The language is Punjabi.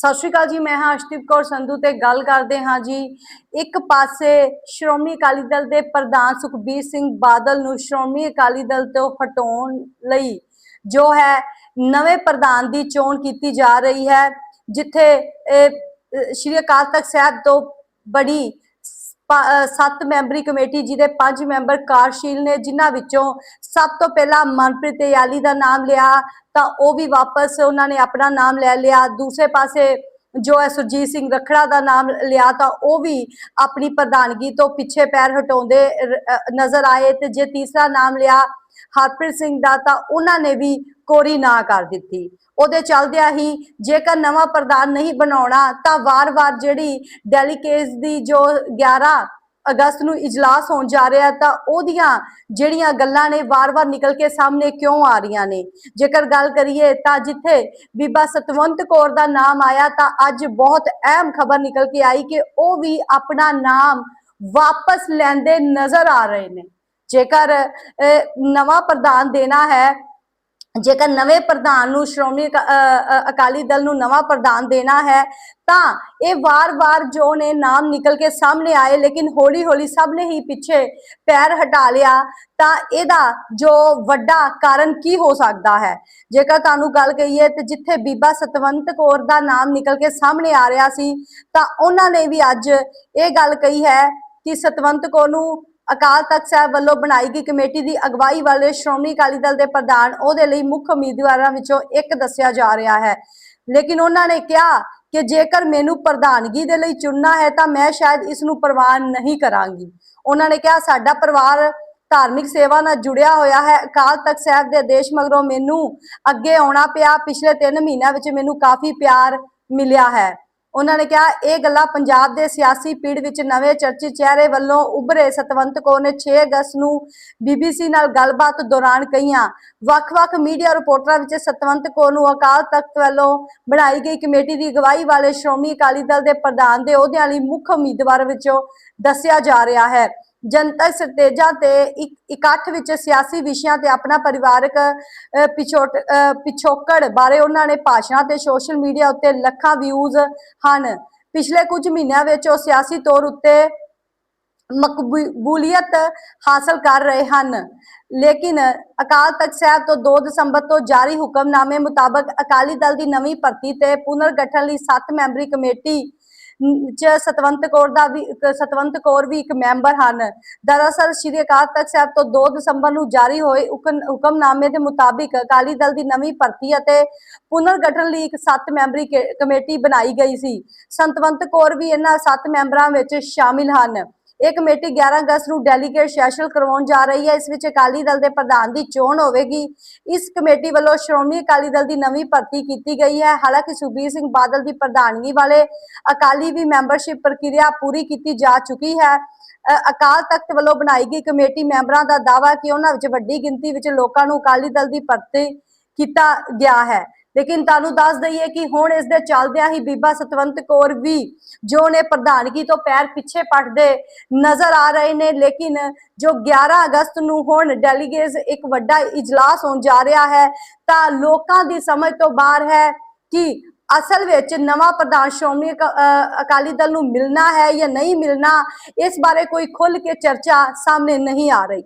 ਸਤਿ ਸ਼੍ਰੀ ਅਕਾਲ ਜੀ, ਮੈਂ ਹਾਂ ਅਸ਼ਦੀਪ ਕੌਰ ਸੰਧੂ ਤੇ ਗੱਲ ਕਰਦੇ ਹਾਂ ਜੀ। ਇੱਕ ਪਾਸੇ ਸ਼੍ਰੋਮਣੀ ਅਕਾਲੀ ਦਲ ਦੇ ਪ੍ਰਧਾਨ ਸੁਖਬੀਰ ਸਿੰਘ ਬਾਦਲ ਨੂੰ ਸ਼੍ਰੋਮਣੀ ਅਕਾਲੀ ਦਲ ਤੋਂ ਹਟਾਉਣ ਲਈ ਜੋ ਹੈ, ਨਵੇਂ ਪ੍ਰਧਾਨ ਦੀ ਚੋਣ ਕੀਤੀ ਜਾ ਰਹੀ ਹੈ, ਜਿੱਥੇ ਸ਼੍ਰੀ ਅਕਾਲ ਤਖਤ ਸਾਹਿਬ ਤੋਂ ਬੜੀ ਸੱਤ ਮੈਂਬਰੀ ਕਮੇਟੀ, ਜਿਹਦੇ ਪੰਜ ਮੈਂਬਰ ਕਾਰਸ਼ੀਲ ਨੇ, ਜਿਨ੍ਹਾਂ ਵਿੱਚੋਂ ਸਭ ਤੋਂ ਪਹਿਲਾਂ ਮਨਪ੍ਰੀਤ ਯਾਲੀ ਦਾ ਨਾਮ ਲਿਆ, ਤਾਂ ਉਹ ਵੀ ਵਾਪਸ ਉਹਨਾਂ ਨੇ ਆਪਣਾ ਨਾਮ ਲੈ ਲਿਆ। ਦੂਸਰੇ ਪਾਸੇ ਜੋ ਹੈ ਸੁਰਜੀਤ ਸਿੰਘ ਰਖੜਾ ਦਾ ਨਾਮ ਲਿਆ ਤਾਂ ਉਹ ਵੀ ਆਪਣੀ ਪ੍ਰਧਾਨਗੀ ਤੋਂ ਪਿੱਛੇ ਪੈਰ ਹਟਾਉਂਦੇ ਨਜ਼ਰ ਆਏ ਤੇ ਜੇ ਤੀਸਰਾ ਨਾਮ ਲਿਆ ਹਰਪ੍ਰੀਤ ਸਿੰਘ ਦਾ ਤਾਂ ਉਹਨਾਂ ਨੇ ਵੀ ਕੋਰੀ ਨਾ ਕਰ ਦਿੱਤੀ। ਉਹਦੇ ਚੱਲਦਿਆਂ ਹੀ ਜੇਕਰ ਨਵਾਂ ਪ੍ਰਧਾਨ ਨਹੀਂ ਬਣਾਉਣਾ ਤਾਂ ਵਾਰ-ਵਾਰ ਜਿਹੜੀ ਡੈਲੀਗੇਟਸ ਦੀ ਜੋ 11 ਅਗਸਤ ਨੂੰ ਇਜਲਾਸ ਹੋਣ ਜਾ ਰਿਹਾ ਤਾਂ ਉਹਦੀਆਂ ਜਿਹੜੀਆਂ ਗੱਲਾਂ ਨੇ ਵਾਰ-ਵਾਰ ਨਿਕਲ ਕੇ ਸਾਹਮਣੇ ਕਿਉਂ ਆ ਰਹੀਆਂ ਨੇ? ਜੇਕਰ ਗੱਲ ਕਰੀਏ ਤਾਂ ਜਿੱਥੇ ਬੀਬਾ ਸਤਵੰਤ ਕੌਰ ਦਾ ਨਾਮ ਆਇਆ ਤਾਂ ਅੱਜ ਬਹੁਤ ਅਹਿਮ ਖਬਰ ਨਿਕਲ ਕੇ ਆਈ ਕਿ ਉਹ ਵੀ ਆਪਣਾ ਨਾਮ ਵਾਪਸ ਲੈਂਦੇ ਨਜ਼ਰ ਆ ਰਹੇ ਨੇ। ਜੇਕਰ ਨਵਾਂ ਪ੍ਰਧਾਨ ਦੇਣਾ ਹੈ ਜੇਕਰ ਨਵੇਂ ਪ੍ਰਧਾਨ ਨੂੰ, ਸ਼੍ਰੋਮਣੀ ਅਕਾਲੀ ਦਲ ਨੂੰ ਨਵਾਂ ਪ੍ਰਧਾਨ ਦੇਣਾ ਹੈ, ਤਾਂ ਇਹ ਵਾਰ-ਵਾਰ ਜੋ ਨੇ ਨਾਮ ਨਿਕਲ ਕੇ ਸਾਹਮਣੇ ਆਏ, ਲੇਕਿਨ ਹੌਲੀ-ਹੌਲੀ ਸਭ ਨੇ ਹੀ ਪਿੱਛੇ ਪੈਰ ਹਟਾ ਲਿਆ, ਤਾਂ ਇਹਦਾ ਜੋ ਵੱਡਾ ਕਾਰਨ ਕੀ ਹੋ ਸਕਦਾ ਹੈ? ਜੇਕਰ ਤੁਹਾਨੂੰ ਗੱਲ ਕਹੀਏ ਤੇ ਜਿੱਥੇ ਬੀਬਾ ਸਤਵੰਤ ਕੌਰ ਦਾ ਨਾਮ ਨਿਕਲ ਕੇ ਸਾਹਮਣੇ ਆ ਰਿਹਾ ਸੀ, ਤਾਂ ਉਹਨਾਂ ਨੇ ਵੀ ਅੱਜ ਇਹ ਗੱਲ ਕਹੀ ਹੈ ਕਿ ਸਤਵੰਤ ਕੌਰ ਨੂੰ ਅਕਾਲ ਤਖਤ ਸਾਹਿਬ ਵੱਲੋਂ ਬਣਾਈ ਗਈ ਕਮੇਟੀ ਦੀ ਅਗਵਾਈ ਵਾਲੇ ਸ਼੍ਰੋਮਣੀ ਅਕਾਲੀ ਦਲ ਦੇ ਪ੍ਰਧਾਨ ਉਹਦੇ ਲਈ ਮੁੱਖ ਉਮੀਦਵਾਰਾਂ ਵਿੱਚੋਂ ਇੱਕ ਦੱਸਿਆ ਜਾ ਰਿਹਾ ਹੈ। ਲੇਕਿਨ ਉਹਨਾਂ ਨੇ ਕਿਹਾ ਕਿ ਜੇਕਰ ਮੈਨੂੰ ਪ੍ਰਧਾਨਗੀ ਦੇ ਲਈ ਚੁਣਨਾ ਹੈ ਤਾਂ ਮੈਂ ਸ਼ਾਇਦ ਇਸ ਨੂੰ ਪ੍ਰਵਾਨ ਨਹੀਂ ਕਰਾਂਗੀ। ਉਹਨਾਂ ਨੇ ਕਿਹਾ, ਸਾਡਾ ਪਰਿਵਾਰ ਧਾਰਮਿਕ ਸੇਵਾ ਨਾਲ ਜੁੜਿਆ ਹੋਇਆ ਹੈ। ਅਕਾਲ ਤਖਤ ਸਾਹਿਬ ਦੇ ਆਦੇਸ਼ ਮਗਰੋਂ ਮੈਨੂੰ ਅੱਗੇ ਆਉਣਾ ਪਿਆ। ਪਿਛਲੇ 3 ਮਹੀਨਿਆਂ ਵਿੱਚ ਮੈਨੂੰ ਕਾਫੀ ਪਿਆਰ ਮਿਲਿਆ ਹੈ। ਉਹਨਾਂ ਨੇ ਕਿਹਾ, ਇਹ ਗੱਲਾਂ ਪੰਜਾਬ ਦੇ ਸਿਆਸੀ ਪੀੜ ਵਿੱਚ ਨਵੇਂ ਚਰਚਿਤ ਚਿਹਰੇ ਵੱਲੋਂ ਉੱਭਰੇ। ਸਤਵੰਤ ਕੌਰ ਨੇ 6 ਅਗਸਤ ਨੂੰ ਬੀਬੀਸੀ ਨਾਲ ਗੱਲਬਾਤ ਦੌਰਾਨ ਕਹੀਆਂ, ਵੱਖ-ਵੱਖ ਮੀਡੀਆ ਰਿਪੋਰਟਰਾਂ ਵਿੱਚ ਸਤਵੰਤ ਕੌਰ ਨੂੰ ਅਕਾਲ ਤਖਤ ਵੱਲੋਂ ਬਣਾਈ ਗਈ ਕਮੇਟੀ ਦੀ ਅਗਵਾਈ ਵਾਲੇ ਸ਼੍ਰੋਮਣੀ ਅਕਾਲੀ ਦਲ ਦੇ ਪ੍ਰਧਾਨ ਦੇ ਅਹੁਦਿਆਂ ਲਈ ਮੁੱਖ ਉਮੀਦਵਾਰ ਵਿੱਚੋਂ ਦੱਸਿਆ ਜਾ ਰਿਹਾ ਹੈ। ਜਨਤਕ ਸਟੇਜਾਂ ਤੇ ਇਕੱਠ ਵਿੱਚ ਸਿਆਸੀ ਵਿਸ਼ਿਆਂ ਤੇ ਆਪਣਾ ਪਰਿਵਾਰਕ ਪਿਛੋਕੜ ਬਾਰੇ ਉਹਨਾਂ ਨੇ ਭਾਸ਼ਣਾਂ ਤੇ ਸੋਸ਼ਲ ਮੀਡੀਆ ਉੱਤੇ ਲੱਖਾਂ ਵਿਊਜ਼ ਹਨ। ਪਿਛਲੇ ਕੁਝ ਮਹੀਨਿਆਂ ਵਿੱਚ ਉਹ ਸਿਆਸੀ ਤੌਰ ਉੱਤੇ ਮਕਬੂਲੀਅਤ ਹਾਸਲ ਕਰ ਰਹੇ ਹਨ। ਲੇਕਿਨ ਅਕਾਲ ਤਖਤ ਸਾਹਿਬ ਤੋਂ 2 ਦਸੰਬਰ ਤੋਂ ਜਾਰੀ ਹੁਕਮਨਾਮੇ ਮੁਤਾਬਕ ਅਕਾਲੀ ਦਲ ਦੀ ਨਵੀਂ ਭਰਤੀ ਤੇ ਪੁਨਰ ਗਠਨ ਲਈ 7 ਮੈਂਬਰੀ ਕਮੇਟੀ ਚ ਸਤਵੰਤ ਕੌਰ ਦਾ ਵੀ ਇੱਕ ਸਤਵੰਤ ਕੌਰ ਵੀ ਇੱਕ ਮੈਂਬਰ ਹਨ। ਦਰਅਸਲ ਸ਼੍ਰੀ ਅਕਾਲ ਤਖਤ ਸਾਹਿਬ ਤੋਂ 2 ਦਸੰਬਰ ਨੂੰ ਜਾਰੀ ਹੋਏ ਹੁਕਮ- ਹੁਕਮਨਾਮੇ ਦੇ ਮੁਤਾਬਿਕ ਅਕਾਲੀ ਦਲ ਦੀ ਨਵੀਂ ਭਰਤੀ ਅਤੇ ਪੁਨਰ ਗਠਨ ਲਈ ਇੱਕ 7 ਮੈਂਬਰੀ ਕੇ- ਕਮੇਟੀ ਬਣਾਈ ਗਈ ਸੀ। ਸੰਤਵੰਤ ਕੌਰ ਵੀ ਇਹਨਾਂ 7 ਮੈਂਬਰਾਂ ਵਿੱਚ ਸ਼ਾਮਿਲ ਹਨ। ਇਹ ਕਮੇਟੀ 11 ਅਗਸਤ ਨੂੰ ਡੈਲੀਗੇਟ ਸੈਸ਼ਨ ਕਰਵਾਉਣ ਜਾ ਰਹੀ ਹੈ। ਇਸ ਵਿੱਚ ਅਕਾਲੀ ਦਲ ਦੇ ਪ੍ਰਧਾਨ ਦੀ ਚੋਣ ਹੋਵੇਗੀ। ਇਸ ਕਮੇਟੀ ਵੱਲੋਂ ਸ਼੍ਰੋਮਣੀ ਅਕਾਲੀ ਦਲ ਦੀ ਨਵੀਂ ਭਰਤੀ ਕੀਤੀ ਗਈ ਹੈ। ਹਾਲਾਂਕਿ ਸੁਖਬੀਰ ਸਿੰਘ ਬਾਦਲ ਦੀ ਪ੍ਰਧਾਨਗੀ ਵਾਲੇ ਅਕਾਲੀ ਵੀ ਮੈਂਬਰਸ਼ਿਪ ਪ੍ਰਕਿਰਿਆ ਪੂਰੀ ਕੀਤੀ ਜਾ ਚੁੱਕੀ ਹੈ। ਅ, ਅਕਾਲ ਤਖਤ ਵੱਲੋਂ ਬਣਾਈ ਗਈ ਕਮੇਟੀ ਮੈਂਬਰਾਂ ਦਾ ਦਾਅਵਾ ਕਿ ਉਹਨਾਂ ਵਿੱਚ ਵੱਡੀ ਗਿਣਤੀ ਵਿੱਚ ਲੋਕਾਂ ਨੂੰ ਅਕਾਲੀ ਦਲ ਦੀ ਭਰਤੀ ਕੀਤਾ ਗਿਆ ਹੈ। ਲੇਕਿਨ ਤੁਹਾਨੂੰ ਦੱਸ ਦਈਏ ਕਿ ਹੁਣ ਇਸ ਦੇ ਚੱਲਦਿਆਂ ਹੀ ਬੀਬਾ ਸਤਵੰਤ ਕੌਰ ਵੀ ਜੋ ਨੇ ਪ੍ਰਧਾਨਗੀ ਤੋਂ ਪੈਰ ਪਿੱਛੇ ਪੱਟਦੇ ਨਜ਼ਰ ਆ ਰਹੇ ਨੇ, ਲੇਕਿਨ ਜੋ 11 ਅਗਸਤ ਨੂੰ ਹੁਣ ਡੈਲੀਗੇਟਸ ਇੱਕ ਵੱਡਾ ਇਜਲਾਸ ਹੋਣ ਜਾ ਰਿਹਾ ਹੈ, ਤਾਂ ਲੋਕਾਂ ਦੀ ਸਮਝ ਤੋਂ ਬਾਹਰ ਹੈ ਕਿ ਅਸਲ ਵਿੱਚ ਨਵਾਂ ਪ੍ਰਧਾਨ ਸ਼੍ਰੋਮਣੀ ਅਕਾ- ਅਕਾਲੀ ਦਲ ਨੂੰ ਮਿਲਣਾ ਹੈ ਜਾਂ ਨਹੀਂ ਮਿਲਣਾ, ਇਸ ਬਾਰੇ ਕੋਈ ਖੁੱਲ ਕੇ ਚਰਚਾ ਸਾਹਮਣੇ ਨਹੀਂ ਆ ਰਹੀ।